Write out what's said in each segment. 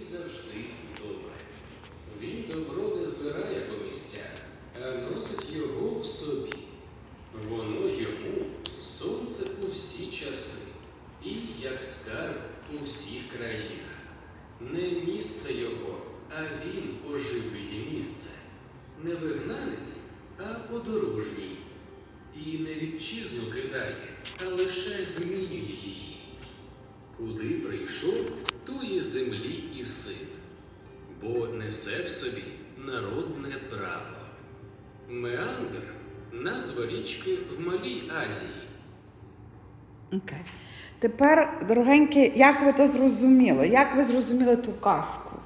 завжди добре. Він добро не збирає по місцях, а носить його в собі. Воно йому сонце у всі часи, і як скарб у всіх країнах. Не місце його, а він оживлює місце. Не вигнанець, а подорожній. І не вітчизну кидає, а лише змінює її. Куди прийшов, туї землі і син, бо несе в собі народне право. Меандр назва річки в Малій Азії. Окей. Тепер, дорогенькі, як ви то зрозуміли? Як ви зрозуміли ту казку?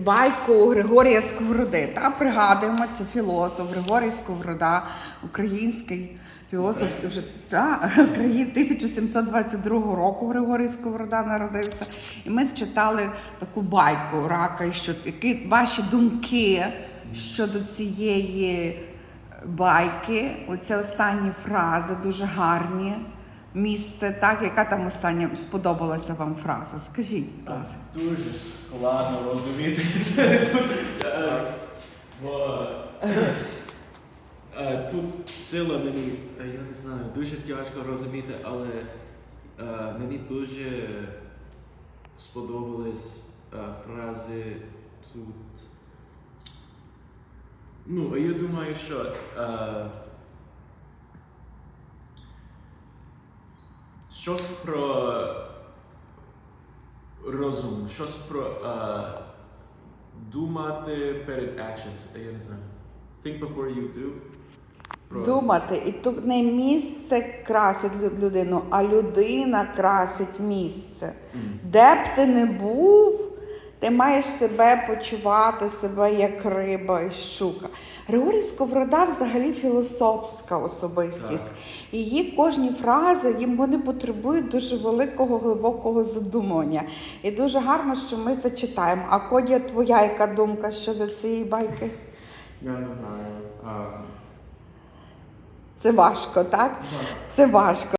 Байку Григорія Сковороди. Та пригадуємо, це філософ Григорій Сковорода, український філософ. Це вже та, країн 1722 року Григорій Сковорода народився. І ми читали таку байку рака, що які ваші думки щодо цієї байки. Оце останні фрази дуже гарні. Місце, так, яка там остання сподобалася вам фраза? Скажіть. Дуже складно розуміти. Тут сила мені, е, я не знаю, дуже тяжко розуміти, але е, мені дуже сподобались е, фрази тут. Ну, я думаю, що е, щось про розум, щось про е, думати перед actions, я не знаю. Think before you do. Думати, і тут не місце красить людину, а людина красить місце. Де б ти не був, ти маєш себе почувати себе як риба і щука. Григорій Сковорода взагалі філософська особистість. Так. Її кожні фрази їм вони потребують дуже великого глибокого задумування. І дуже гарно, що ми це читаємо. А Кодя, твоя яка думка щодо цієї байки? Я не знаю. А, Це важко, так? Це важко.